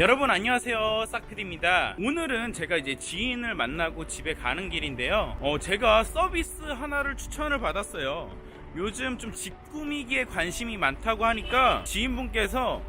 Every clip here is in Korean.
여러분 안녕하세요. 싹필입니다. 오늘은 제가 이제 지인을 만나고 집에 가는 길인데요. 어, 제가 서비스 하나를 추천을 받았어요. 요즘 좀 집 꾸미기에 관심이 많다고 하니까 지인분께서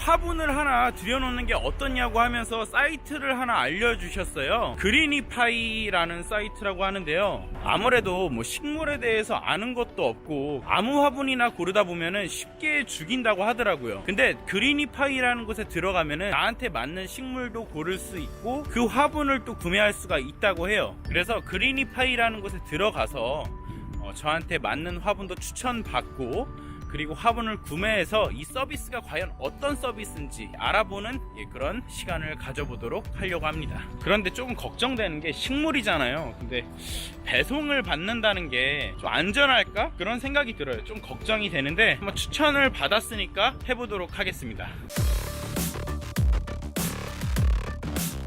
화분을 하나 들여놓는 게 어떻냐고 하면서 사이트를 하나 알려주셨어요. 그리니파이라는 사이트라고 하는데요. 아무래도 뭐 식물에 대해서 아는 것도 없고 아무 화분이나 고르다 보면은 쉽게 죽인다고 하더라고요. 근데 그리니파이라는 곳에 들어가면은 나한테 맞는 식물도 고를 수 있고 그 화분을 또 구매할 수가 있다고 해요. 그래서 그리니파이라는 곳에 들어가서 어, 저한테 맞는 화분도 추천받고 그리고 화분을 구매해서 이 서비스가 과연 어떤 서비스인지 알아보는 예, 그런 시간을 가져보도록 하려고 합니다. 그런데 조금 걱정되는 게 식물이잖아요. 근데 배송을 받는다는 게 좀 안전할까? 그런 생각이 들어요. 좀 걱정이 되는데 한번 추천을 받았으니까 해보도록 하겠습니다.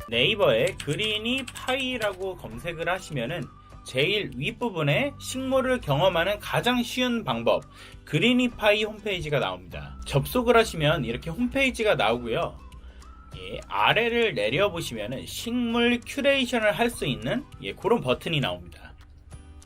네이버에 그리니 파이라고 검색을 하시면은 제일 윗부분에 식물을 경험하는 가장 쉬운 방법 그리니파이 홈페이지가 나옵니다. 접속을 하시면 이렇게 홈페이지가 나오고요. 예, 아래를 내려보시면 식물 큐레이션을 할 수 있는 예, 그런 버튼이 나옵니다.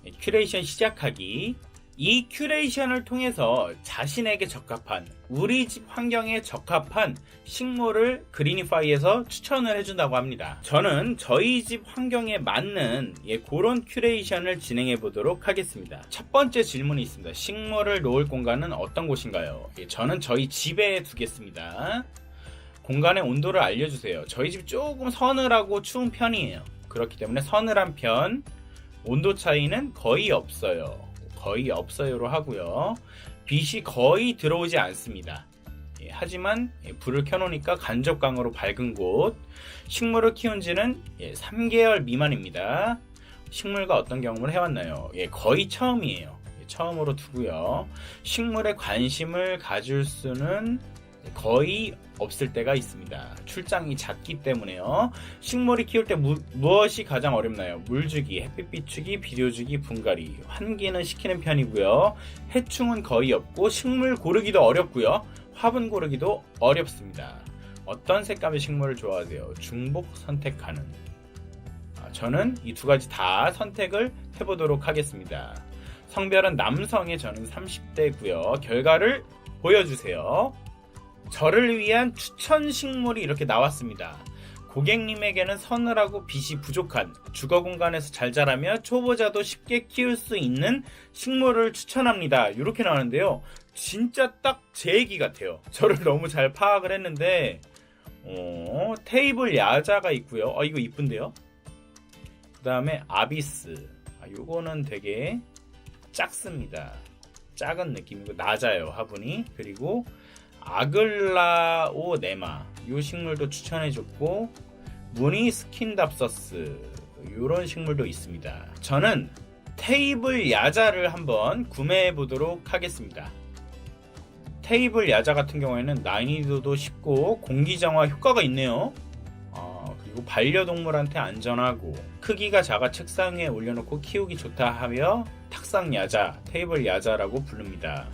예, 큐레이션 시작하기 이 큐레이션을 통해서 자신에게 적합한 우리 집 환경에 적합한 식물을 그리니파이에서 추천을 해준다고 합니다. 저는 저희 집 환경에 맞는 예, 그런 큐레이션을 진행해 보도록 하겠습니다. 첫 번째 질문이 있습니다. 식물을 놓을 공간은 어떤 곳인가요? 예, 저는 저희 집에 두겠습니다. 공간의 온도를 알려주세요. 저희 집 조금 서늘하고 추운 편이에요. 그렇기 때문에 서늘한 편, 온도 차이는 거의 없어요. 거의 없어요로 하고요. 빛이 거의 들어오지 않습니다. 예, 하지만 예, 불을 켜놓으니까 간접광으로 밝은 곳, 식물을 키운 지는 예, 3개월 미만입니다. 식물과 어떤 경험을 해왔나요? 예, 거의 처음이에요. 예, 처음으로 두고요. 식물에 관심을 가질 수는 거의 없을 때가 있습니다. 출장이 잦기 때문에요. 식물이 키울 때 무, 무엇이 가장 어렵나요? 물 주기, 햇빛 비추기, 비료 주기, 분갈이. 환기는 시키는 편이고요. 해충은 거의 없고 식물 고르기도 어렵고요. 화분 고르기도 어렵습니다. 어떤 색감의 식물을 좋아하세요? 중복 선택하는. 아, 저는 이 두 가지 다 선택을 해보도록 하겠습니다. 성별은 남성의 저는 30대고요. 결과를 보여주세요. 저를 위한 추천 식물이 이렇게 나왔습니다. 고객님에게는 서늘하고 빛이 부족한 주거 공간에서 잘 자라며 초보자도 쉽게 키울 수 있는 식물을 추천합니다. 이렇게 나오는데요. 진짜 딱 제 얘기 같아요. 저를 너무 잘 파악을 했는데, 어, 테이블 야자가 있고요. 어, 이거 이쁜데요? 그 다음에 아비스. 아, 요거는 되게 작습니다. 작은 느낌이고 낮아요 화분이. 그리고 아글라오 네마 이 식물도 추천해줬고 무늬 스킨답서스 이런 식물도 있습니다. 저는 테이블 야자를 한번 구매해 보도록 하겠습니다. 테이블 야자 같은 경우에는 난이도도 쉽고 공기 정화 효과가 있네요. 어, 그리고 반려동물한테 안전하고 크기가 작아 책상 위에 올려놓고 키우기 좋다 하며 탁상 야자, 테이블 야자라고 부릅니다.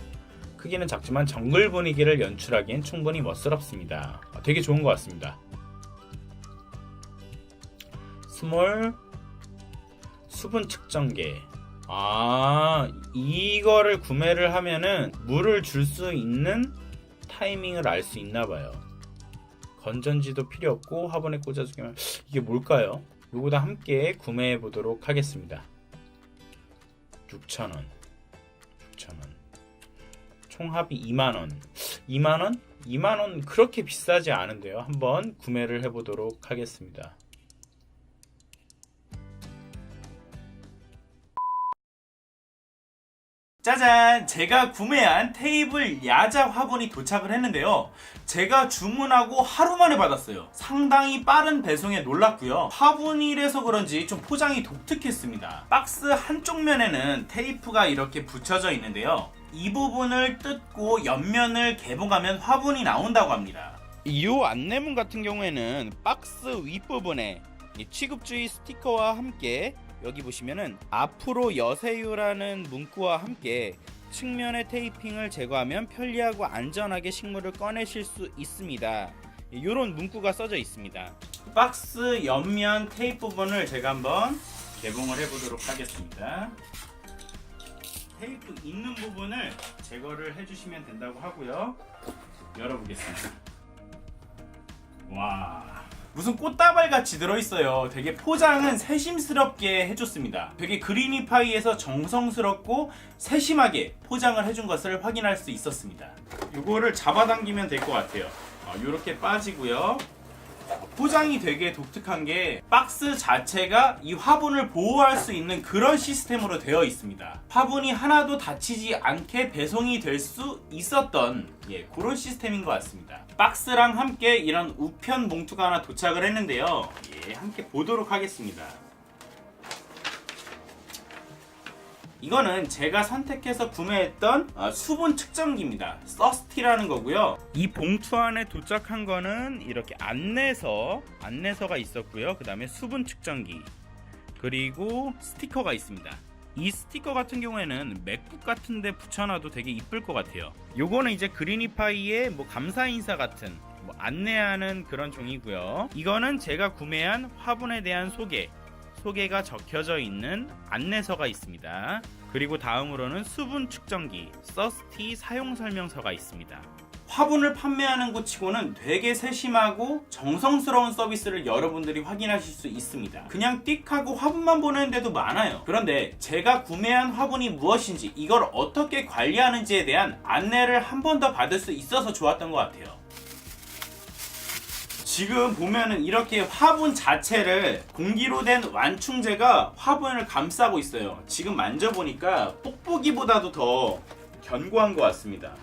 크기는 작지만 정글 분위기를 연출하기엔 충분히 멋스럽습니다. 아, 되게 좋은 것 같습니다. 스몰 수분 측정계. 아, 이거를 구매를 하면은 물을 줄 수 있는 타이밍을 알 수 있나 봐요. 건전지도 필요 없고 화분에 꽂아주기만 이게 뭘까요? 요거다 함께 구매해 보도록 하겠습니다. 6,000원. 6,000원. 총합이 2만원. 2만원? 2만원 그렇게 비싸지 않은데요. 한번 구매를 해보도록 하겠습니다. 짜잔! 제가 구매한 테이블 야자 화분이 도착을 했는데요. 제가 주문하고 하루 만에 받았어요. 상당히 빠른 배송에 놀랐고요. 화분이라서 그런지 좀 포장이 독특했습니다. 박스 한쪽 면에는 테이프가 이렇게 붙여져 있는데요. 이 부분을 뜯고 옆면을 개봉하면 화분이 나온다고 합니다. 이 안내문 같은 경우에는 박스 윗부분에 이 취급주의 스티커와 함께 여기 보시면은 앞으로 여세요라는 문구와 함께 측면의 테이핑을 제거하면 편리하고 안전하게 식물을 꺼내실 수 있습니다. 이런 문구가 써져 있습니다. 박스 옆면 테이프 부분을 제가 한번 개봉을 해보도록 하겠습니다. 테이프 있는 부분을 제거를 해주시면 된다고 하고요. 열어보겠습니다. 와. 무슨 꽃다발 같이 들어있어요. 되게 포장은 세심스럽게 해줬습니다. 되게 그리니파이에서 정성스럽고 세심하게 포장을 해준 것을 확인할 수 있었습니다. 이거를 잡아당기면 될 것 같아요. 이렇게 빠지고요. 포장이 되게 독특한 게 박스 자체가 이 화분을 보호할 수 있는 그런 시스템으로 되어 있습니다. 화분이 하나도 다치지 않게 배송이 될 수 있었던 예, 그런 시스템인 것 같습니다. 박스랑 함께 이런 우편 봉투가 하나 도착을 했는데요. 예, 함께 보도록 하겠습니다. 이거는 제가 선택해서 구매했던 아, 수분 측정기입니다. 서스티라는 거고요. 이 봉투 안에 도착한 거는 이렇게 안내서, 안내서가 있었고요. 그 다음에 수분 측정기, 그리고 스티커가 있습니다. 이 스티커 같은 경우에는 맥북 같은 데 붙여놔도 되게 이쁠 것 같아요. 요거는 이제 그리니파이의 뭐 감사 인사 같은 뭐 안내하는 그런 종이고요. 이거는 제가 구매한 화분에 대한 소개, 소개가 적혀져 있는 안내서가 있습니다. 그리고 다음으로는 수분 측정기, 서스티 사용 설명서가 있습니다. 화분을 판매하는 곳 치고는 되게 세심하고 정성스러운 서비스를 여러분들이 확인하실 수 있습니다. 그냥 띡하고 화분만 보내는 데도 많아요. 그런데 제가 구매한 화분이 무엇인지 이걸 어떻게 관리하는지에 대한 안내를 한 번 더 받을 수 있어서 좋았던 것 같아요. 지금 보면은 이렇게 화분 자체를 공기로 된 완충제가 화분을 감싸고 있어요. 지금 만져보니까 뽁뽁이보다도 더 견고한 것 같습니다.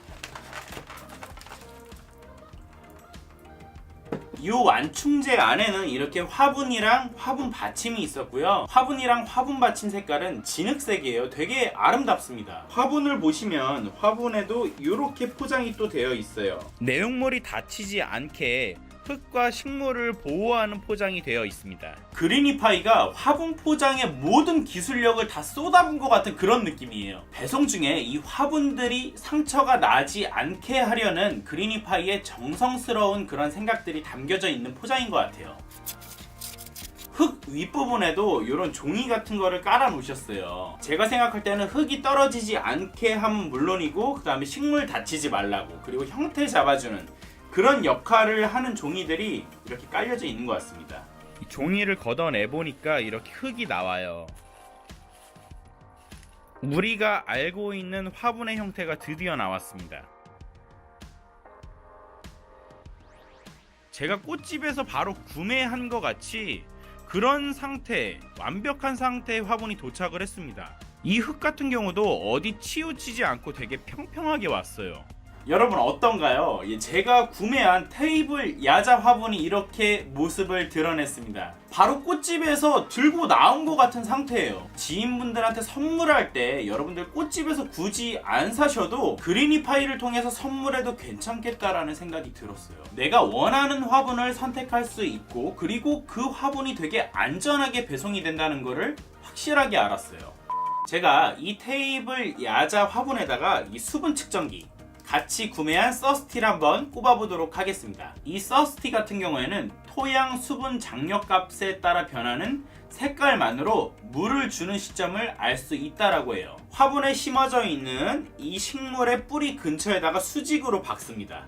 이 완충제 안에는 이렇게 화분이랑 화분 받침이 있었고요. 화분이랑 화분 받침 색깔은 진흙색이에요. 되게 아름답습니다. 화분을 보시면 화분에도 이렇게 포장이 또 되어 있어요. 내용물이 다치지 않게 흙과 식물을 보호하는 포장이 되어 있습니다. 그리니파이가 화분 포장에 모든 기술력을 다 쏟아부은 것 같은 그런 느낌이에요. 배송 중에 이 화분들이 상처가 나지 않게 하려는 그리니파이의 정성스러운 그런 생각들이 담겨져 있는 포장인 것 같아요. 흙 윗부분에도 이런 종이 같은 거를 깔아 놓으셨어요. 제가 생각할 때는 흙이 떨어지지 않게 하면 물론이고, 그 다음에 식물 다치지 말라고, 그리고 형태 잡아주는 그런 역할을 하는 종이들이 이렇게 깔려져 있는 것 같습니다. 종이를 걷어내 보니까 이렇게 흙이 나와요. 우리가 알고 있는 화분의 형태가 드디어 나왔습니다. 제가 꽃집에서 바로 구매한 것 같이 그런 상태, 완벽한 상태의 화분이 도착을 했습니다. 이 흙 같은 경우도 어디 치우치지 않고 되게 평평하게 왔어요. 여러분 어떤가요? 예, 제가 구매한 테이블 야자 화분이 이렇게 모습을 드러냈습니다. 바로 꽃집에서 들고 나온 것 같은 상태예요. 지인분들한테 선물할 때 여러분들 꽃집에서 굳이 안 사셔도 그리니파이를 통해서 선물해도 괜찮겠다라는 생각이 들었어요. 내가 원하는 화분을 선택할 수 있고 그리고 그 화분이 되게 안전하게 배송이 된다는 것을 확실하게 알았어요. 제가 이 테이블 야자 화분에다가 이 수분 측정기 같이 구매한 서스티를 한번 꼽아보도록 하겠습니다. 이 서스티 같은 경우에는 토양 수분 장력 값에 따라 변하는 색깔만으로 물을 주는 시점을 알 수 있다라고 해요. 화분에 심어져 있는 이 식물의 뿌리 근처에다가 수직으로 박습니다.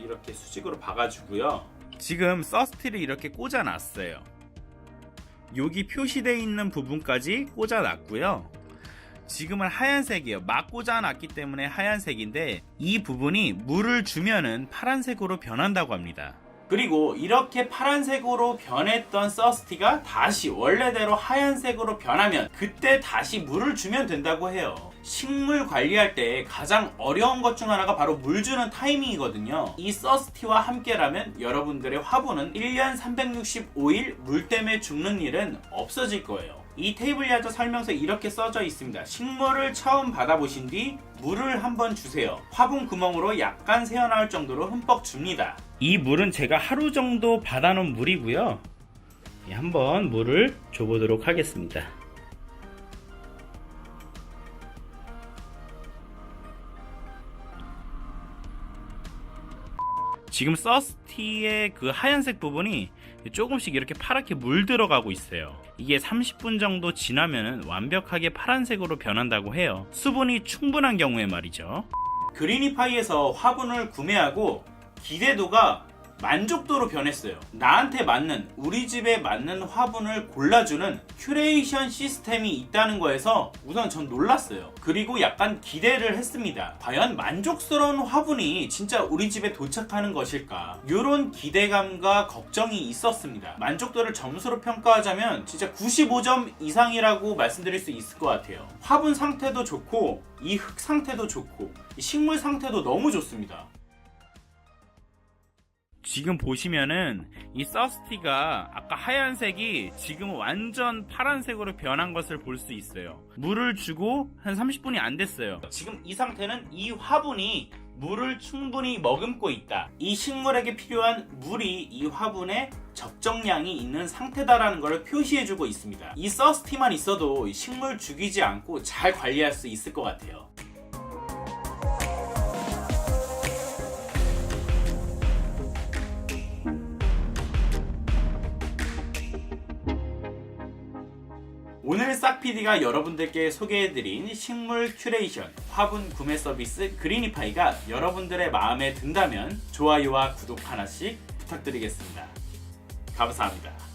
이렇게 수직으로 박아주고요. 지금 서스티를 이렇게 꽂아놨어요. 여기 표시되어 있는 부분까지 꽂아놨고요. 지금은 하얀색이에요. 막 꽂아놨기 때문에 하얀색인데 이 부분이 물을 주면은 파란색으로 변한다고 합니다. 그리고 이렇게 파란색으로 변했던 서스티가 다시 원래대로 하얀색으로 변하면 그때 다시 물을 주면 된다고 해요. 식물 관리할 때 가장 어려운 것 중 하나가 바로 물 주는 타이밍이거든요. 이 서스티와 함께라면 여러분들의 화분은 1년 365일 물 때문에 죽는 일은 없어질 거예요. 이 테이블 야자 설명서에 이렇게 써져 있습니다. 식물을 처음 받아보신 뒤 물을 한번 주세요. 화분 구멍으로 약간 새어나올 정도로 흠뻑 줍니다. 이 물은 제가 하루 정도 받아놓은 물이고요. 예, 한번 물을 줘보도록 하겠습니다. 지금 서스티의 그 하얀색 부분이 조금씩 이렇게 파랗게 물들어가고 있어요. 이게 30분 정도 지나면 완벽하게 파란색으로 변한다고 해요. 수분이 충분한 경우에 말이죠. 그리니파이에서 화분을 구매하고 기대도가 만족도로 변했어요. 나한테 맞는 우리 집에 맞는 화분을 골라주는 큐레이션 시스템이 있다는 거에서 우선 전 놀랐어요. 그리고 약간 기대를 했습니다. 과연 만족스러운 화분이 진짜 우리 집에 도착하는 것일까? 이런 기대감과 걱정이 있었습니다. 만족도를 점수로 평가하자면 진짜 95점 이상이라고 말씀드릴 수 있을 것 같아요. 화분 상태도 좋고 이 흙 상태도 좋고 이 식물 상태도 너무 좋습니다. 지금 보시면은 이 서스티가 아까 하얀색이 지금 완전 파란색으로 변한 것을 볼 수 있어요. 물을 주고 한 30분이 안 됐어요. 지금 이 상태는 이 화분이 물을 충분히 머금고 있다. 이 식물에게 필요한 물이 이 화분에 적정량이 있는 상태다라는 것을 표시해주고 있습니다. 이 서스티만 있어도 이 식물 죽이지 않고 잘 관리할 수 있을 것 같아요. 싹PD가 여러분들께 소개해드린 식물 큐레이션 화분 구매 서비스 그리니파이가 여러분들의 마음에 든다면 좋아요와 구독 하나씩 부탁드리겠습니다. 감사합니다.